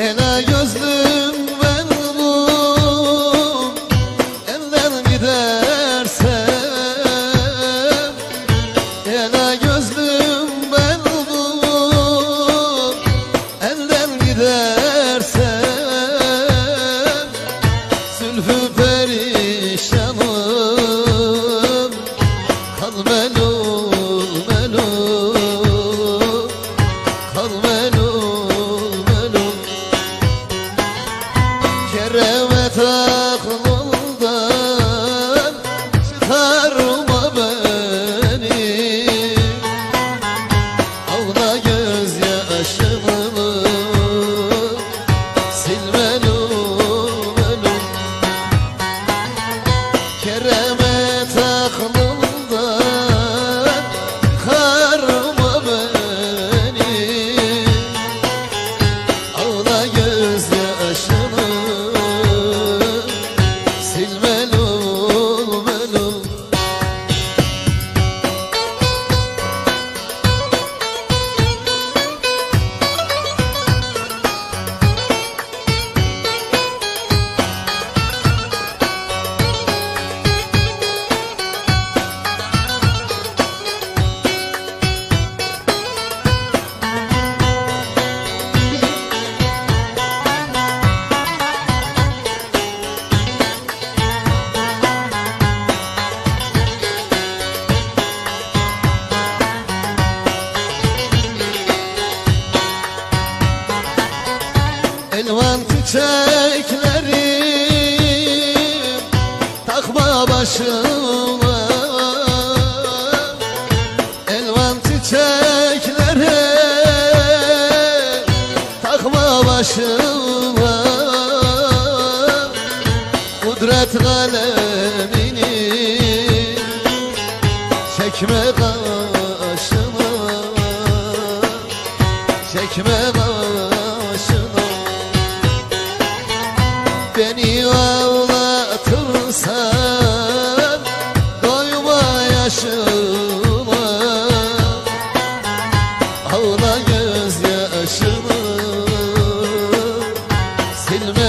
Hele gözlü Takma başıma. Elvan çiçeklere. Takma başıma. Kudret kalemini Çekme karşıma Çekme karşıma Beni var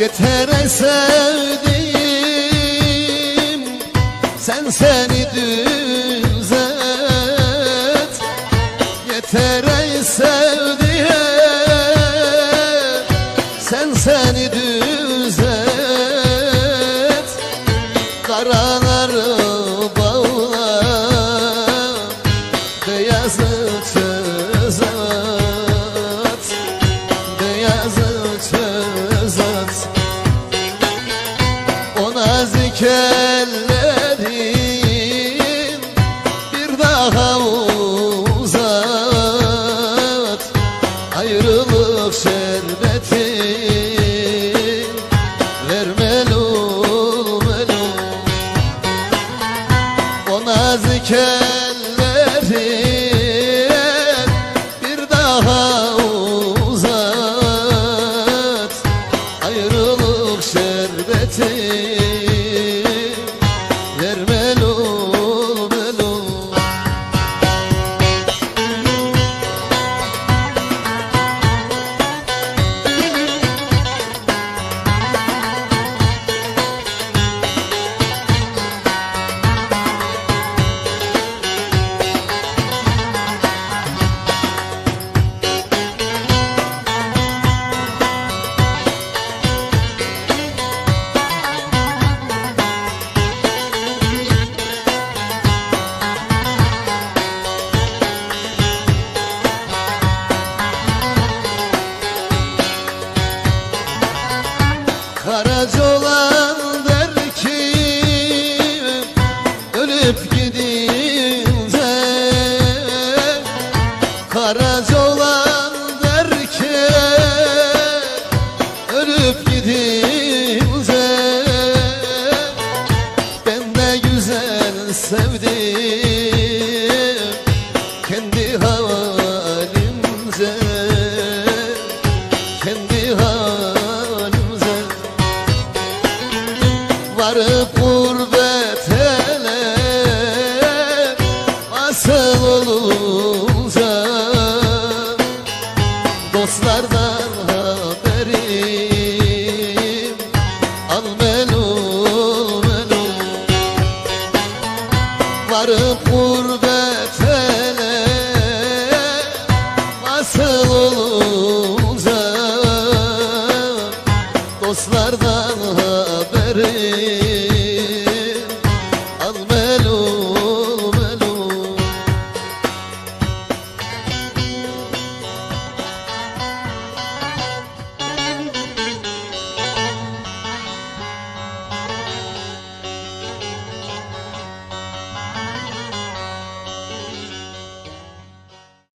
Yetere sevdim Sen seni düzelt Yetere sevdim Sen seni düzelt Karaları bağla Beyazı çözer mulher. Yeah.